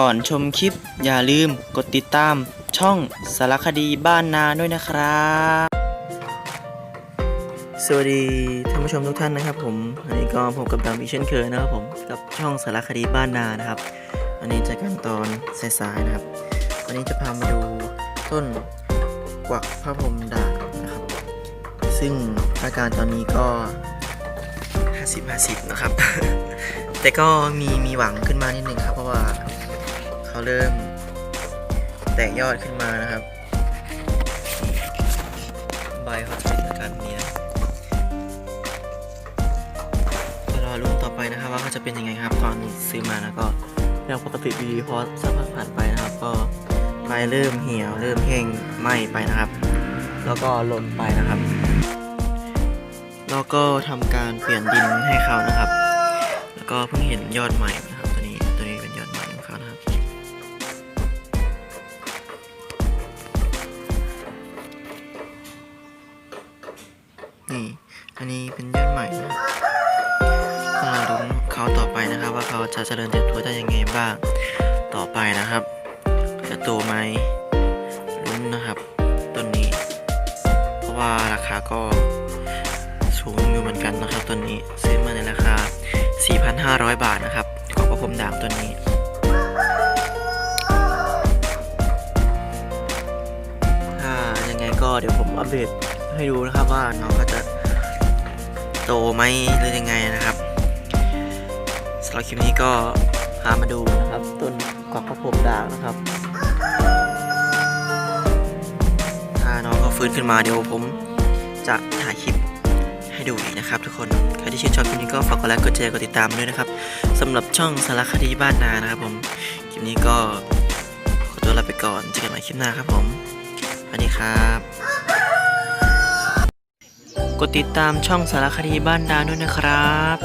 ก่อนชมคลิป อย่าลืมกดติดตามช่องสารคดีบ้านนาด้วยนะครับ สวัสดีท่านผู้ชมทุกท่านนะครับ ผมวันนี้ก็พบกับดำอีกเช่นเคยนะครับผมกับช่องสารคดีบ้านนานะครับวันนี้จะกันตอนสายๆนะครับ วันนี้จะพามาดูต้นกวักพระพรหมด่างนะครับ ซึ่งอาการตอนนี้ก็ 50-50 นะครับ แต่ก็มีมีหวังขึ้นมานิดนึงครับเพราะว่า เขาเริ่มแตกยอดขึ้นมานะครับ ใบเขาจะเป็นอาการนี้นะรอรุ่นต่อไปนะครับ ว่าเขาจะเป็นยังไงครับตอนซื้อมาแล้วก็ยังปกติดีพอสักพักผ่านไปนะครับ ก็ใบเริ่มเหี่ยว เริ่มแห้งไหม้ไปนะครับ แล้วก็หล่นไปนะครับ แล้วก็ทำการเปลี่ยนดินให้เขานะครับ แล้วก็เพิ่งเห็นยอดใหม่ นี่ อันนี้เป็นยอดใหม่นะก็รอดูเขาต่อไปนะครับ ว่าเขาจะเจริญเติบโตได้ยังไงบ้าง ต่อไปนะครับ จะโตไหมลุ้นนะครับต้นนี้ เพราะว่าราคาก็สูงอยู่เหมือนกันนะครับตัวนี้ซื้อมาในราคา 4,500 บาทนะครับของประพมด่างตัวนี้ถ้ายังไงก็เดี๋ยวผมอัปเดต ให้ดูนะครับว่าน้องเขาจะโตไหมหรือยังไงนะครับสำหรับคลิปนี้ก็พามาดูนะครับต้นกวักประพมด่างนะครับ ถ้าน้องเขาฟื้นขึ้นมาเดี๋ยวผมจะถ่ายคลิปให้ดูอีกนะครับ ทุกคนใครที่ชื่นชอบคลิปนี้ก็ฝากกดไลค์กดแชร์กดติดตามด้วยนะครับสำหรับช่องสารคดีบ้านนานะครับผมคลิปนี้ก็ขอตัวลาไปก่อนเจอกันใหม่คลิปหน้าครับผมสวัสดีครับ กดติดตามช่องสารคดีบ้านดาด้วยนะครับ